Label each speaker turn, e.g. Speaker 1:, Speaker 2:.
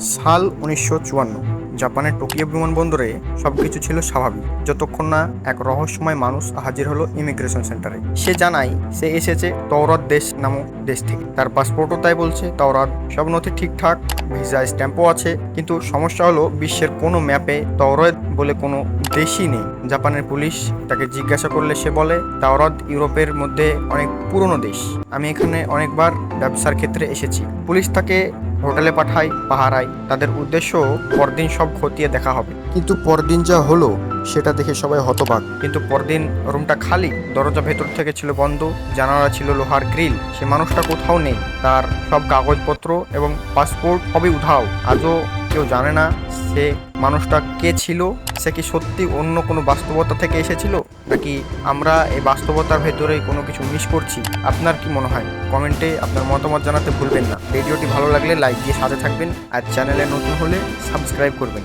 Speaker 1: সাল উনিশশো চুয়ান্ন। জাপানের টোকিও বিমানবন্দরে সব কিছু ছিল স্বাভাবিক, যতক্ষণ না এক রহস্যময় মানুষ হাজির হলো ইমিগ্রেশন সেন্টারে। সে জানায়, সে এসেছে তওরাত দেশ নামক দেশ থেকে। তার পাসপোর্টও তাই বলছে, তওরাত। সব নথি ঠিকঠাক, ভিসা স্ট্যাম্পও আছে, কিন্তু সমস্যা হলো বিশ্বের কোনো ম্যাপে তওরাত বলে কোনো দেশই নেই। জাপানের পুলিশ তাকে জিজ্ঞাসা করলে সে বলে, তাওরাত ইউরোপের মধ্যে অনেক পুরনো দেশ। আমি এখানে অনেকবার ব্যবসার ক্ষেত্রে এসেছি। পুলিশ তাকে হোটেলে পাঠায় পাহারায় তাদের উদ্দেশ্য পরদিন সব খতিয়ে দেখা হবে। কিন্তু পরদিন যা হলো সেটা দেখে সবাই হতবাক। কিন্তু পরদিন রুমটা খালি দরজা ভেতর থেকে ছিল বন্ধ জানালা ছিল লোহার গ্রিল সে মানুষটা কোথাও নেই। তার সব কাগজপত্র এবং পাসপোর্ট সবই উধাও। আজও কেউ জানে না সে মানুষটা কে ছিল, সে কি সত্যি অন্য কোনো বাস্তবতা থেকে এসেছিল, নাকি আমরা এই বাস্তবতার ভেতরে কোনো কিছু মিস করছি? আপনার কি মনে হয়? কমেন্টে আপনার মতামত জানাতে ভুলবেন না। ভিডিওটি ভালো লাগলে লাইক দিয়ে সাথে থাকবেন, আর চ্যানেলে নতুন হলে সাবস্ক্রাইব করবেন।